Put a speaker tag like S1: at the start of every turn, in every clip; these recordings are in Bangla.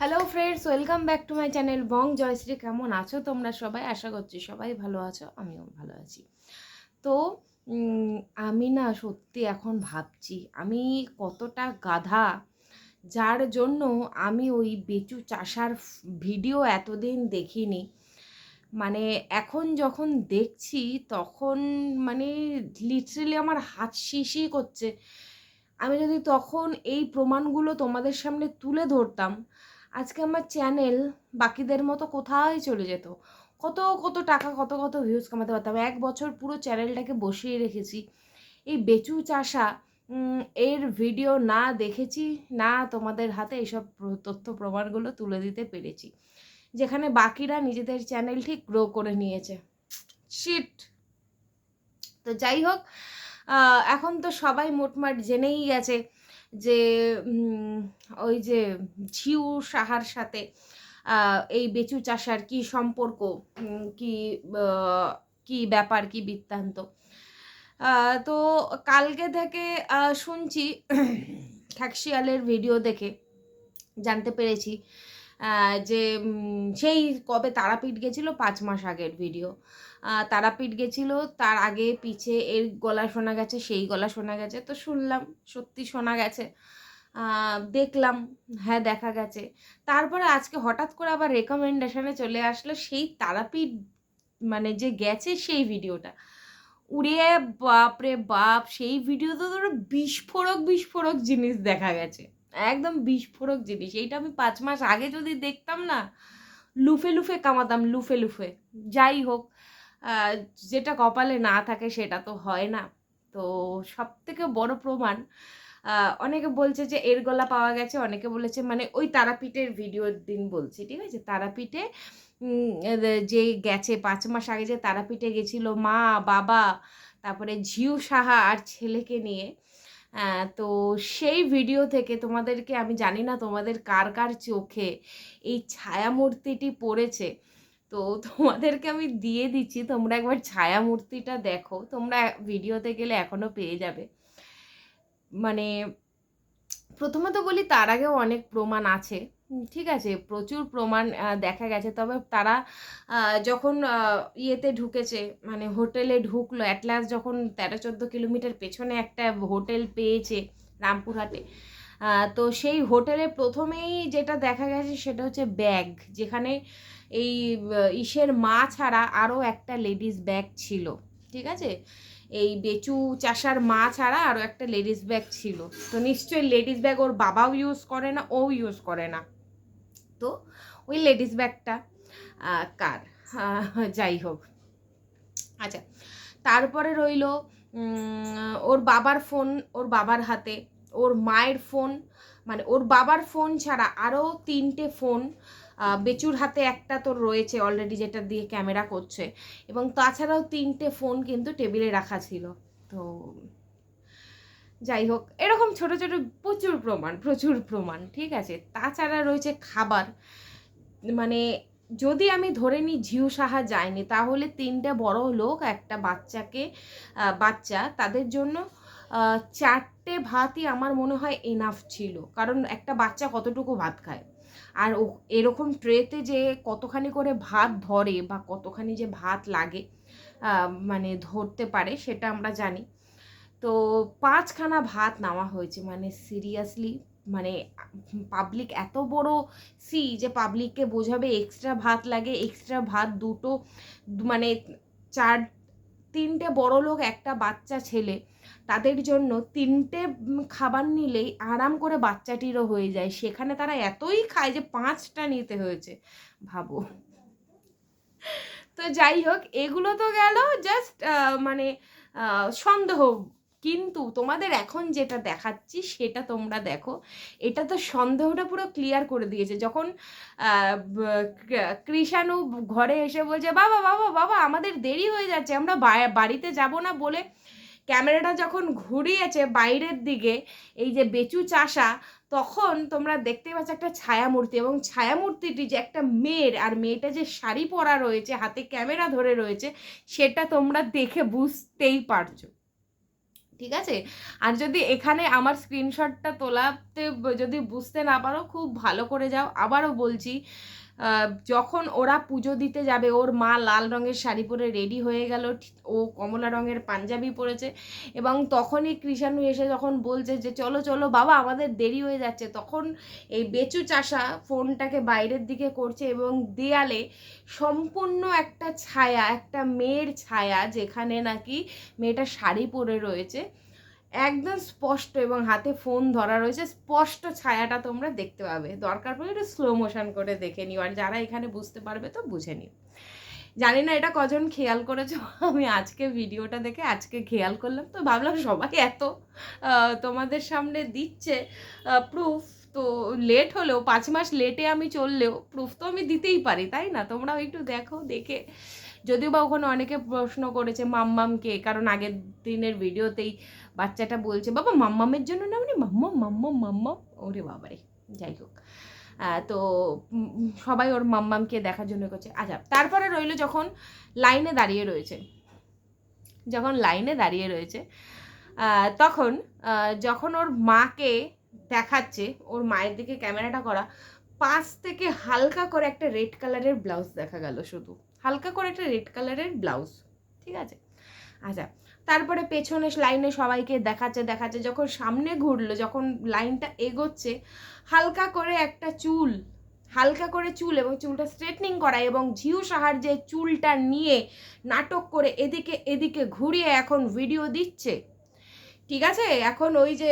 S1: Hello friends welcome back to my channel Bong Joyshree কেমন আছো তোমরা সবাই? আশা করছি সবাই ভালো আছো, আমিও ভালো আছি। তো আমি না সত্যি এখন ভাবছি, আমি কতটা গাধা, যার জন্য আমি ওই বেচু চাষার ভিডিও এতদিন দেখিনি। মানে এখন যখন দেখছি, তখন মানে লিটারেলি আমার হাত শিশি করছে। আমি যদি তখন এই প্রমাণগুলো তোমাদের সামনে তুলে ধরতাম আজকে আমার চ্যানেল বাকিদের মতো কোথায় চলে যেত? কত কত টাকা, কত কত ভিউজ কামাতে পারতাম। এক বছর পুরো চ্যানেলটাকে বসিয়ে রেখেছি। এই বেচু চাষা এর ভিডিও না দেখেছি, না তোমাদের হাতে এইসব তথ্য প্রমাণগুলো তুলে দিতে পেরেছি। যেখানে বাকিরা নিজেদের চ্যানেল ঠিক গ্রো করে নিয়েছে। শিট তো যাই হোক এখন তো সবাই মোটমাট জেনেই গেছে। যে ওই যে ঝিউ সাহার সাথে এই বেচু চাষার কি সম্পর্ক কি কি ব্যাপার, কি বৃত্তান্ত? তো কালকে থেকে শুনছি খ্যাকশিয়ালের ভিডিও দেখে জানতে পেরেছি যে সেই কবে তারাপীঠ গেছিল, পাঁচ মাস আগের ভিডিও তারাপীঠ গেছিল, তার আগে পিছে এর গলা শোনা গেছে, সেই গলা শোনা গেছে। তো শুনলাম, সত্যি শোনা গেছে। দেখলাম হ্যাঁ দেখা গেছে। তারপরে আজকে হঠাৎ করে আবার রেকমেন্ডেশনে চলে আসলো, সেই তারাপীঠ মানে যে গেছে, সেই ভিডিওটা উড়িয়ে বাপরে বাপ, সেই ভিডিওতে ধরো বিস্ফোরক বিস্ফোরক জিনিস দেখা গেছে। একদম বিস্ফোরক জিনিস। এইটা আমি পাঁচ মাস আগে যদি দেখতাম না, লুফে লুফে কামাতাম, লুফে লুফে। যাই হোক যেটা কপালে না থাকে সেটা তো হয় না। তো সব থেকে বড় প্রমাণ অনেকে বলছে যে এর গলা পাওয়া গেছে, অনেকে বলেছে মানে ওই তারাপীঠের ভিডিওর দিন বলছি, ঠিক আছে? তারাপীঠে যে গেছে পাঁচ মাস আগে যে তারাপীঠে গেছিল মা, বাবা, তারপরে ঝিউ সাহা আর ছেলেকে নিয়ে তো সেই ভিডিও থেকে তোমাদেরকে, আমি জানি না তোমাদের কার কার চোখে এই ছায়ামূর্তিটি পড়েছে। তো তোমাদেরকে আমি দিয়ে দিচ্ছি, তোমরা একবার ছায়ামূর্তিটা দেখো। তোমরা ভিডিওতে গেলে এখনও পেয়ে যাবে। মানে প্রথমত বলি, তার আগেও অনেক প্রমাণ আছে। ঠিক আছে, প্রচুর প্রমাণ দেখা গেছে। তবে তারা যখন ইয়েতে ঢুকেছে মানে হোটেলে ঢুকলো অ্যাটলাস যখন তেরো, চোদ্দ কিলোমিটার পেছনে একটা হোটেল পেয়েছে রামপুরহাটে তো সেই হোটেলে প্রথমেই যেটা দেখা গেছে সেটা হচ্ছে ব্যাগ, যেখানে এই ইসের মা ছাড়া আরও একটা লেডিস ব্যাগ ছিল, ঠিক আছে? এই বেচু চাষার মা ছাড়া আরও একটা লেডিস ব্যাগ ছিল। তো নিশ্চয়ই লেডিস ব্যাগ ওর বাবাও ইউজ করে না, ও ইউজ করে না। তো ওই লেডিস ব্যাগটা কার? যাই হোক। আচ্ছা তারপরে রইল ওর বাবার ফোন, ওর বাবার হাতে, ওর মায়ের ফোন মানে ওর বাবার ফোন ছাড়া আরও তিনটে ফোন বেচুর হাতে একটা তো রয়েছে অলরেডি যেটা দিয়ে ক্যামেরা করছে। এবং তাছাড়াও তিনটে ফোন কিন্তু টেবিলে রাখা ছিল। তো যাই হোক, এরকম ছোট ছোট প্রচুর প্রমাণ প্রচুর প্রমাণ, ঠিক আছে? তাছাড়া রয়েছে খাবার। মানে যদি আমি ধরে নিই ঝিউ সাহা যায়নি, তাহলে তিনটে বড় লোক, একটা বাচ্চাকে বাচ্চা, তাদের জন্য চারটে ভাতই আমার মনে হয় এনাফ ছিল। কারণ একটা বাচ্চা কতটুকু ভাত খায়? আর এরকম ট্রেতে যে কতখানি করে ভাত ধরে বা কতখানি যে ভাত লাগে মানে ধরতে পারে, সেটা আমরা জানি। তো পাঁচখানা ভাত নেওয়া হয়েছে। মানে সিরিয়াসলি মানে পাবলিক এত বড় সি যে পাবলিককে বোঝাবে এক্সট্রা ভাত লাগে এক্সট্রা ভাত দুটো মানে চার, তিনটে বড় লোক, একটা বাচ্চা ছেলে, তাদের জন্য তিনটে খাবার নিলেই আরাম করে বাচ্চাটিরও হয়ে যায়। সেখানে তারা এতই খায় যে পাঁচটা নিতে হয়েছে। ভাবো। তো যাই হোক, এগুলো তো গেল জাস্ট মানে সন্দেহ কিন্তু তোমাদের এখন যেটা দেখাচ্ছি সেটা তোমরা দেখো। এটা তো সন্দেহটা পুরো ক্লিয়ার করে দিয়েছে। যখন কৃষাণু ঘরে এসে বলছে, বাবা বাবা বাবা, আমাদের দেরি হয়ে যাচ্ছে, আমরা বাড়িতে যাব না বলে ক্যামেরাটা যখন ঘুরিয়েছে বাইরের দিকে, এই যে বেচু চাষা, তখন তোমরা দেখতে পাচ্ছ একটা ছায়ামূর্তি এবং ছায়ামূর্তিটি যে একটা মেয়ের, আর মেয়েটা যে শাড়ি পরা রয়েছে, হাতে ক্যামেরা ধরে রয়েছে, সেটা তোমরা দেখে বুঝতেই পারছ। ঠিক আছে? আর যদি এখানে আমার স্ক্রিনশটটা তোলাতে যদি বুঝতে না পারো, খুব ভালো করে যাও। আবারও বলছি যখন ওরা পুজো দিতে যাবে, ওর মা লাল রঙের শাড়ি পরে রেডি হয়ে গেল ও কমলা রঙের পাঞ্জাবি পরেছে এবং তখনই কৃষাণু এসে যখন বলছে যে, চলো চলো, বাবা, আমাদের দেরি হয়ে যাচ্ছে। তখন এই বেচু চাষা ফোনটাকে বাইরের দিকে করছে এবং দেয়ালে সম্পূর্ণ একটা ছায়া, একটা মেয়ের ছায়া যেখানে নাকি মেয়েটা শাড়ি পরে রয়েছে একদম স্পষ্ট এবং হাতে ফোন ধরা রয়েছে। স্পষ্ট ছায়াটা তোমরা দেখতে পাবে। দরকার পড়লে একটু স্লো মোশন করে দেখে নিও। আর যারা এখানে বুঝতে পারবে তো বুঝে নিও। জানি না এটা কজন খেয়াল করেছ? আমি আজকে ভিডিওটা দেখে আজকে খেয়াল করলাম। তো ভাবলাম সবাই এত তোমাদের সামনে দিচ্ছে প্রুফ তো লেট হলেও, পাঁচ মাস লেটে আমি চললেও প্রুফ তো আমি দিতেই পারি, তাই না? তোমরাও একটু দেখো, দেখে। যদিও বা ওখানে অনেকে প্রশ্ন করেছে, মাম্মামকে? কারণ আগের দিনের ভিডিওতেই বাচ্চাটা বলছে, বাবা, মাম্মামের জন্য না মানে মাম্মাম মাম্মাম মাম্মাম? ওরে বাবারে, যাই হোক। তো সবাই ওর মাম্মামকে দেখার জন্য করছে। আচ্ছা তারপরে রইল যখন লাইনে দাঁড়িয়ে রয়েছে, যখন লাইনে দাঁড়িয়ে রয়েছে তখন যখন ওর মাকে দেখাচ্ছে, ওর মায়ের দিকে ক্যামেরাটা করা, পাশ থেকে হালকা করে একটা রেড কালারের ব্লাউজ দেখা গেল শুধু। হালকা করে একটা রেড কালারের ব্লাউজ, ঠিক আছে? আচ্ছা তারপরে পেছনে লাইনে সবাইকে দেখাচ্ছে দেখাচ্ছে, যখন সামনে ঘুরলো, যখন লাইনটা এগোচ্ছে, হালকা করে একটা চুল, হালকা করে চুল এবং চুলটা স্ট্রেটনিং করা এবং ঝিউ সাহায্যে চুলটা নিয়ে নাটক করে এদিকে এদিকে ঘুরিয়ে এখন ভিডিও দিচ্ছে। ঠিক আছে? এখন ওই যে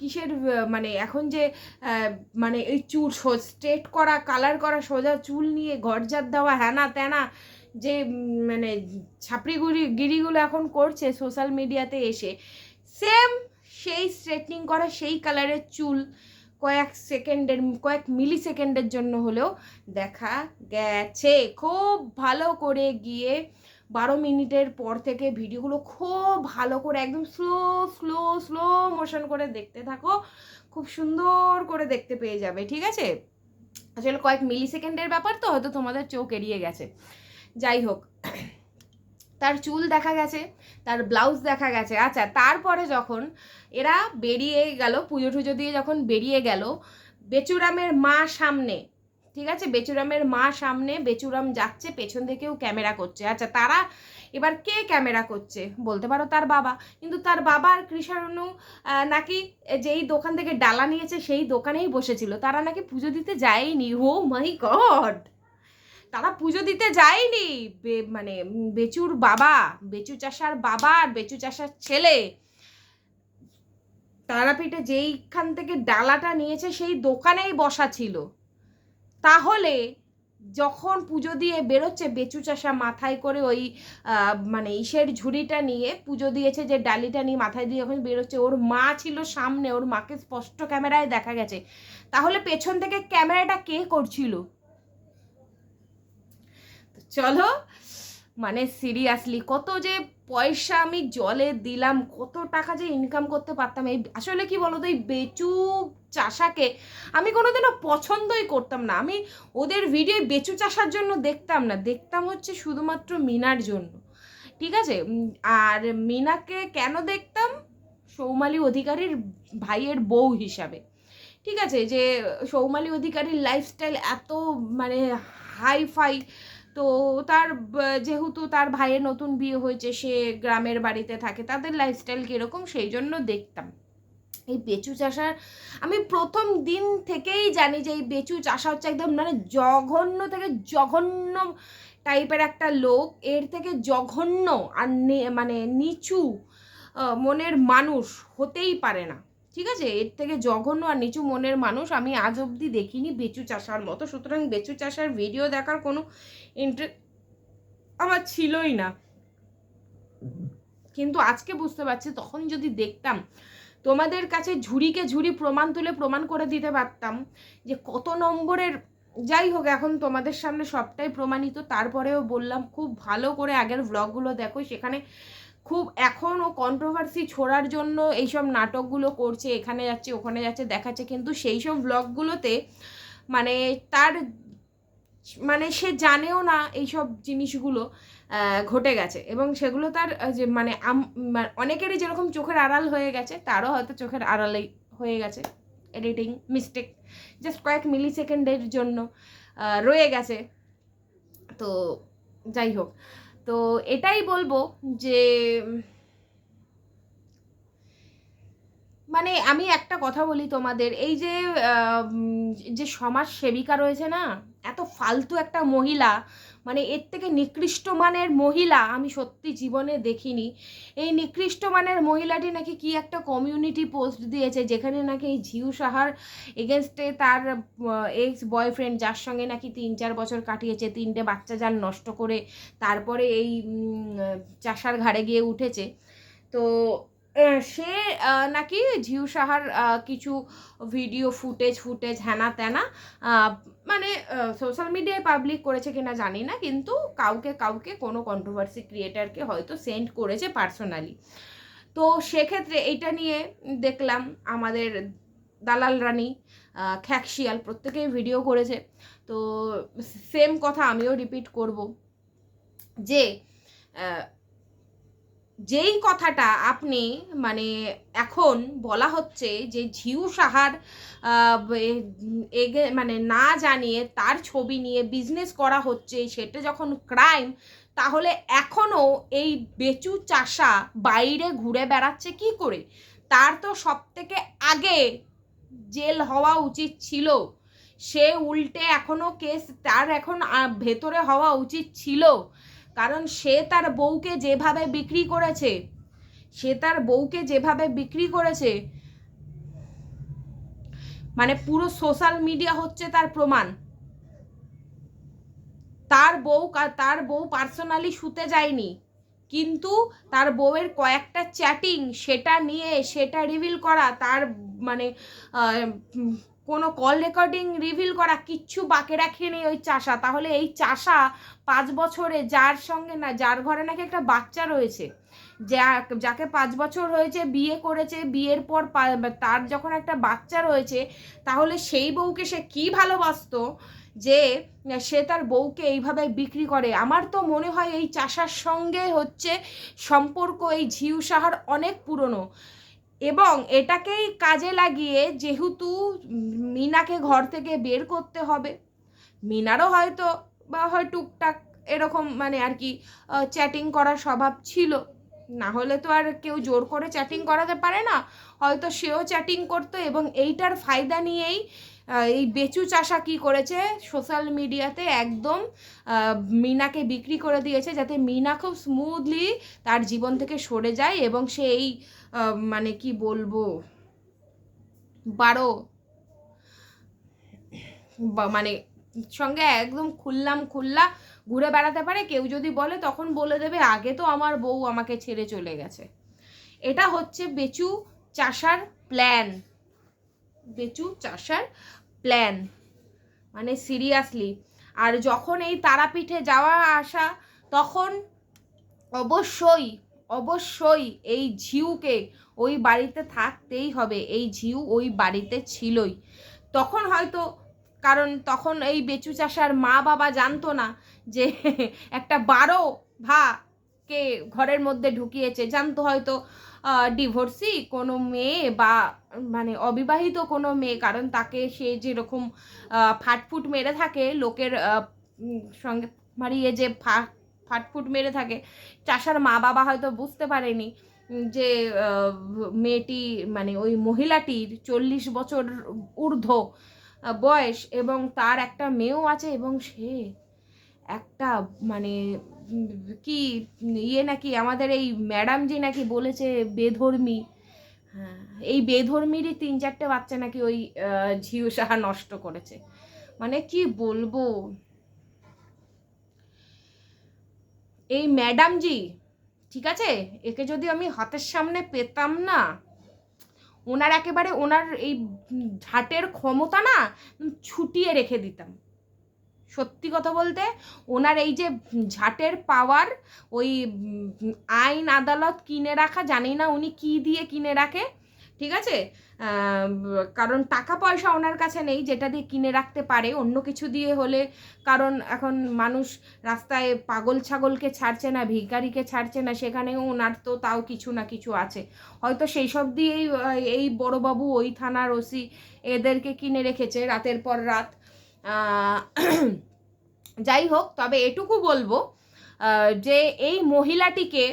S1: কিসের মানে এখন যে মানে এই চুল স্ট্রেট করা কালার করা, সোজা চুল নিয়ে ঘরজাত দেওয়া হ্যানা ত্যানা যে মানে ছাপড়িগুড়ি, গিরিগুলো এখন করছে সোশ্যাল মিডিয়াতে এসে। সেম সেই স্ট্রেটনিং করা, সেই কালারের চুল কয়েক সেকেন্ডের, কয়েক মিলি সেকেন্ডের জন্য হলেও দেখা গেছে। খুব ভালো করে গিয়ে বারো মিনিটের পর থেকে ভিডিওগুলো খুব ভালো করে একদম স্লো স্লো স্লো মোশন করে দেখতে থাকো। খুব সুন্দর করে দেখতে পেয়ে যাবে, ঠিক আছে? আসলে কয়েক মিলি সেকেন্ডের ব্যাপার তো, হয়তো তোমাদের চোখ এড়িয়ে গেছে। যাই হোক, তার চুল দেখা গেছে, তার ব্লাউজ দেখা গেছে। আচ্ছা তারপরে যখন এরা বেরিয়ে গেল পুজো টুজো দিয়ে যখন বেরিয়ে গেল, বেচুরামের মা সামনে ঠিক আছে? বেচুরামের মা সামনে, বেচুরাম যাচ্ছে, পেছন থেকেও ক্যামেরা করছে। আচ্ছা তারা এবার কে ক্যামেরা করছে? বলতে পারো তার বাবা। কিন্তু তার বাবা আর কৃষাণু নাকি যেই দোকান থেকে ডালা নিয়েছে, সেই দোকানেই বসেছিল। তারা নাকি পুজো দিতে যায়নি? Oh my God! তারা পুজো দিতে যায়নি? মানে বেচুর বাবা, বেচু চাষার বাবা আর বেচু চাষার ছেলে। তারাপীঠে যেইখান থেকে ডালাটা নিয়েছে, সেই দোকানেই বসা ছিল। তাহলে যখন পুজো দিয়ে বেরোচ্ছে, বেচু চাষা মাথায় করে ওই মানে ইসের ঝুড়িটা নিয়ে পুজো দিয়েছে যে ডালিটা নিয়ে মাথায় দিয়ে যখন বেরোচ্ছে, ওর মা ছিল সামনে, ওর মাকে স্পষ্ট ক্যামেরায় দেখা গেছে। তাহলে পেছন থেকে ক্যামেরাটা কে করছিল? চলো মানে সিরিয়াসলি কত যে পয়সা আমি জলে দিলাম, কত টাকা যে ইনকাম করতে পারতাম। এই আসলে কি বলতো, এই বেচু চাষাকে আমি কোনোদিনও পছন্দই করতাম না। আমি ওদের ভিডিও বেচু চাষার জন্য দেখতাম না। দেখতাম হচ্ছে শুধুমাত্র মিনার জন্য। ঠিক আছে? আর মিনাকে কেন দেখতাম? সৌমালি অধিকারীর ভাইয়ের বউ হিসাবে। ঠিক আছে? যে সৌমালি অধিকারীর লাইফস্টাইল এত মানে হাই ফাই তো তার, যেহেতু তার ভাইয়ের নতুন বিয়ে হয়েছে, সে গ্রামের বাড়িতে থাকে, তাদের লাইফস্টাইল কীরকম সেই জন্য দেখতাম। এই বেচু চাষার, আমি প্রথম দিন থেকেই জানি যে এই বেচু চাষা হচ্ছে একদম মানে জঘন্য থেকে জঘন্য টাইপের একটা লোক। এর থেকে জঘন্য আর মানে নিচু মনের মানুষ হতেই পারে না। ঠিক আছে? এর থেকে জঘন্য আর নিচু মনের মানুষ আমি আজ অবধি দেখিনি বেচু চাষার মতো। সুতরাং বেচু চাষার ভিডিও দেখার কোনো ইন্টারেস্ট আমার ছিলই না। কিন্তু আজকে বুঝতে পারছি তখন যদি দেখতাম, তোমাদের কাছে ঝুড়িকে ঝুড়ি প্রমাণ তুলে প্রমাণ করে দিতে পারতাম যে কত নম্বরের যাই হোক, এখন তোমাদের সামনে সবটাই প্রমাণিত। তারপরেও বললাম, খুব ভালো করে আগের ব্লগগুলো দেখো। সেখানে খুব এখন ও কন্ট্রোভার্সি ছোড়ার জন্য এইসব নাটকগুলো করছে, এখানে যাচ্ছে, ওখানে যাচ্ছে, দেখাচ্ছে, কিন্তু সেই সব ব্লগগুলোতে মানে তার মানে সে জানেও না এইসব জিনিসগুলো ঘটে গেছে। এবং সেগুলো তার যে মানে অনেকেরই যেরকম চোখের আড়াল হয়ে গেছে, তারও হয়তো চোখের আড়ালেই হয়ে গেছে এডিটিং মিস্টেক জাস্ট কয়েক মিলি সেকেন্ডের জন্য রয়ে গেছে। তো যাই হোক তো এটাই বলব যে মানে আমি একটা কথা বলি তোমাদের, এই যে যে সমাজ সেবিকা রয়েছে না, এত ফালতু একটা মহিলা মানে এর থেকে নিকৃষ্ট মানের মহিলা আমি সত্যি জীবনে দেখিনি। এই নিকৃষ্ট মানের মহিলাটি নাকি কি একটা কমিউনিটি পোস্ট দিয়েছে, যেখানে নাকি এই ঝিউ সাহার এগেনস্টে তার এক্স বয়ফ্রেন্ড যার সঙ্গে নাকি তিন চার বছর কাটিয়েছে, তিনটে বাচ্চা যার নষ্ট করে তারপরে এই চাষার ঘাড়ে গিয়ে উঠেছে। তো সে নাকি ঝিউ সাহার কিছু ভিডিও, ফুটেজ ফুটেজ হ্যানা ত্যানা মানে সোশ্যাল মিডিয়ায় পাবলিক করেছে কিনা জানি না, কিন্তু কাউকে কাউকে কোনো কন্ট্রোভার্সি ক্রিয়েটারকে হয়তো সেন্ড করেছে পার্সোনালি তো সেক্ষেত্রে এইটা নিয়ে দেখলাম আমাদের দালাল রানী খ্যাকশিয়াল প্রত্যেকেই ভিডিও করেছে। তো সেম কথা আমিও রিপিট করব যে যেই কথাটা আপনি মানে এখন বলা হচ্ছে যে ঝিউ সাহার এগে মানে না জানিয়ে তার ছবি নিয়ে বিজনেস করা হচ্ছে, সেটা যখন ক্রাইম তাহলে এখনও এই বেচু চাষা বাইরে ঘুরে বেড়াচ্ছে কি করে? তার তো সব থেকে আগে জেল হওয়া উচিত ছিল। সে উল্টে এখনও কেস তার এখন ভেতরে হওয়া উচিত ছিল। কারণ সে তার বউকে যেভাবে বিক্রি করেছে, সে তার বউকে যেভাবে বিক্রি করেছে মানে পুরো সোশ্যাল মিডিয়া হচ্ছে তার প্রমাণ। তার বউ তার বউ পার্সোনালি শুতে যায়নি, কিন্তু তার বউয়ের কয়েকটা চ্যাটিং সেটা নিয়ে, সেটা রিভিল করা, তার মানে কোনো কল রেকর্ডিং রিভিল করা কিচ্ছু বাকি রাখেনি ওই চাষা। তাহলে এই চাষা পাঁচ বছরে যার সঙ্গে না, যার ঘরে নাকি একটা বাচ্চা রয়েছে, যা, যাকে পাঁচ বছর হয়েছে, বিয়ে করেছে, বিয়ের পর তার যখন একটা বাচ্চা রয়েছে, তাহলে সেই বউকে সে কী ভালোবাসতো যে, সে তার বউকে এইভাবে বিক্রি করে? আমার তো মনে হয় এই চাষার সঙ্গে হচ্ছে সম্পর্ক এই ঝিউ সাহার অনেক পুরনো। এবং এটাকেই কাজে লাগিয়ে যেহেতু মিনাকে ঘর থেকে বের করতে হবে, মিনারও হয়তো বা হয় টুকটাক এরকম মানে আর কি চ্যাটিং করার স্বভাব ছিল। না হলে তো আর কেউ জোর করে চ্যাটিং করাতে পারে না। হয়তো সেও চ্যাটিং করতো এবং এইটার ফায়দা নিয়েই এই বেচু চাষা কি করেছে সোশ্যাল মিডিয়াতে একদম মিনাকে বিক্রি করে দিয়েছে যাতে মিনা খুব স্মুথলি তার জীবন থেকে সরে যায় এবং সে এই মানে কি বলব? বারো। মানে সঙ্গে একদম খুললাম খুল্লা, ঘুরে বেড়াতে পারে, কেউ যদি বলে তখন বলে দেবে, আগে তো আমার বউ আমাকে ছেড়ে চলে গেছে। এটা হচ্ছে বেচু চাষার প্ল্যান বেচু চাষার প্ল্যান মানে সিরিয়াসলি আর যখন এই তারাপীঠে যাওয়া আসা, তখন অবশ্যই অবশ্যই এই ঝিউকে ওই বাড়িতে থাকতেই হবে। এই ঝিউ ওই বাড়িতে ছিলই। তখন হয়তো, কারণ তখন এই বেচু চাষার মা বাবা জানতো না যে একটা বারো ভাকে ঘরের মধ্যে ঢুকিয়েছে। জানতো হয়তো ডিভোর্সি কোনো মেয়ে বা মানে অবিবাহিত কোনো মেয়ে, কারণ তাকে সে যেরকম ফাটফুট মেরে থাকে, লোকের সঙ্গে মারিয়ে যে ফা ফাটফুট মেরে থাকে। চাষার মা বাবা হয়তো বুঝতে পারেনি যে মেয়েটি মানে ওই মহিলাটির চল্লিশ বছর ঊর্ধ্ব বয়স এবং তার একটা মেয়েও আছে এবং সে একটা মানে কি ইয়ে নাকি আমাদের এই ম্যাডাম যে নাকি বলেছে বেধর্মী। হ্যাঁ এই বেধর্মীরই তিন চারটে বাচ্চা নাকি ওই ঝিউ সাহা নষ্ট করেছে। মানে কি বলব? এই ম্যাডাম জি, ঠিক আছে? একে যদি আমি হাতের সামনে পেতাম না, ওনার একেবারে ওনার এই ঝাটের ক্ষমতা না ছুটিয়ে রেখে দিতাম। সত্যি কথা বলতে, ওনার এই যে ঝাটের পাওয়ার, ওই আইন আদালত কিনে রাখা, জানি না উনি কি দিয়ে কিনে রাখে ঠিক আছে? কারণ টাকা পয়সা ওনার কাছে নেই, যেটা দিয়ে কিনে রাখতে পারে। অন্য কিছু দিয়ে হলে, কারণ এখন মানুষ রাস্তায় পাগল ছাগলকে ছাড়ছে না, ভিখারিকে ছাড়ছে না, সেখানেও ওনার তো তাও কিছু না কিছু আছে। হয়তো সেই সব দিয়েই এই বড়বাবু, ওই থানার ওসি এদেরকে কিনে রেখেছে রাতের পর রাত। যাই হোক, তবে এটুকু বলব যে এই মহিলাটিকে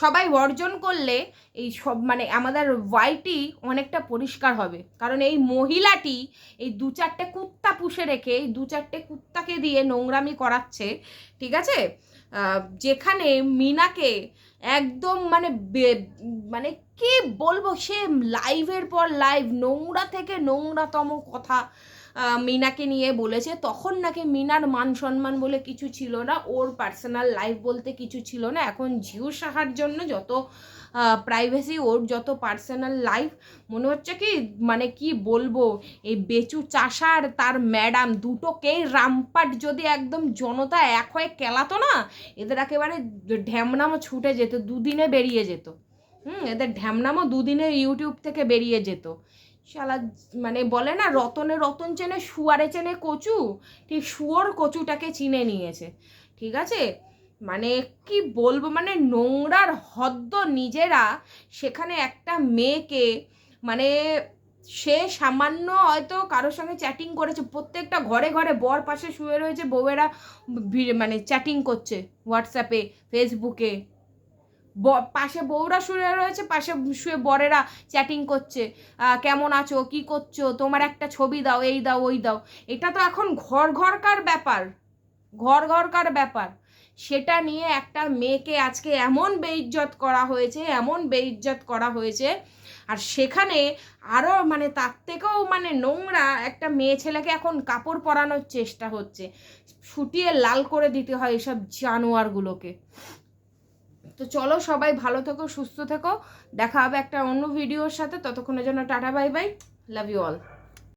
S1: সবাই বর্জন করলে এই সব মানে আমাদের ওয়াইটি অনেকটা পরিষ্কার হবে। কারণ এই মহিলাটি এই দু চারটে কুত্তা পুষে রেখে, এই দু চারটে কুত্তাকে দিয়ে নোংরামি করাচ্ছে, ঠিক আছে? যেখানে মিনাকে একদম মানে মানে কি বলব, সে লাইভের পর লাইভ নোংরা থেকে নোংরাতম কথা। মিনাকে নিয়ে বলেছে। তখন নাকি মিনার মান সম্মান বলে কিছু ছিল না, ওর পার্সোনাল লাইফ বলতে কিছু ছিল না। এখন জিও সাহার জন্য যত প্রাইভেসি ওর যত পার্সোনাল লাইফ মনে হচ্ছে কি মানে কি বলব, এই বেচু চাষার তার ম্যাডাম দুটোকেই রামপাট যদি একদম জনতা এক হয়ে কেলাতো না, এদের একেবারে ঢ্যামনামও ছুটে যেত, দুদিনে বেরিয়ে যেত। হুম, এদের ঢ্যামনামও দুদিনে ইউটিউব থেকে বেরিয়ে যেত। শালা মানে বলে না, রতনে রতন চেনে, শুয়ারে চেনে কচু, ঠিক শুয়োর কচুটাকে চিনে নিয়েছে। ঠিক আছে? মানে কি বলব মানে নোংরার হদ্দ নিজেরা সেখানে একটা মেয়েকে মানে সে সামান্য হয়তো কারোর সঙ্গে চ্যাটিং করেছে, প্রত্যেকটা ঘরে ঘরে বর পাশে শুয়ে রয়েছে, বউয়েরা মানে চ্যাটিং করছে হোয়াটসঅ্যাপে ফেসবুকে পাশে বউরা শুয়ে রয়েছে, পাশে শুয়ে বরেরা চ্যাটিং করছে। কেমন আছো? কি করছ? তোমার একটা ছবি দাও, এই দাও, ওই দাও। এটা তো এখন ঘর ঘরকার ব্যাপার। ঘর ঘরকার ব্যাপার। সেটা নিয়ে একটা মেয়েকে আজকে এমন বেইজ্জত করা হয়েছে, এমন বেইজ্জত করা হয়েছে। আর সেখানে আরও মানে তার থেকেও মানে নোংরা একটা মেয়ে ছেলেকে এখন কাপড় পরানোর চেষ্টা হচ্ছে। ফুটিয়ে লাল করে দিতে হয় এসব জানোয়ারগুলোকে। তো চলো সবাই ভালো থেকো, সুস্থ থেকো। দেখা হবে একটা অন্য ভিডিওর সাথে। ততক্ষণের জন্য tata bye bye love you all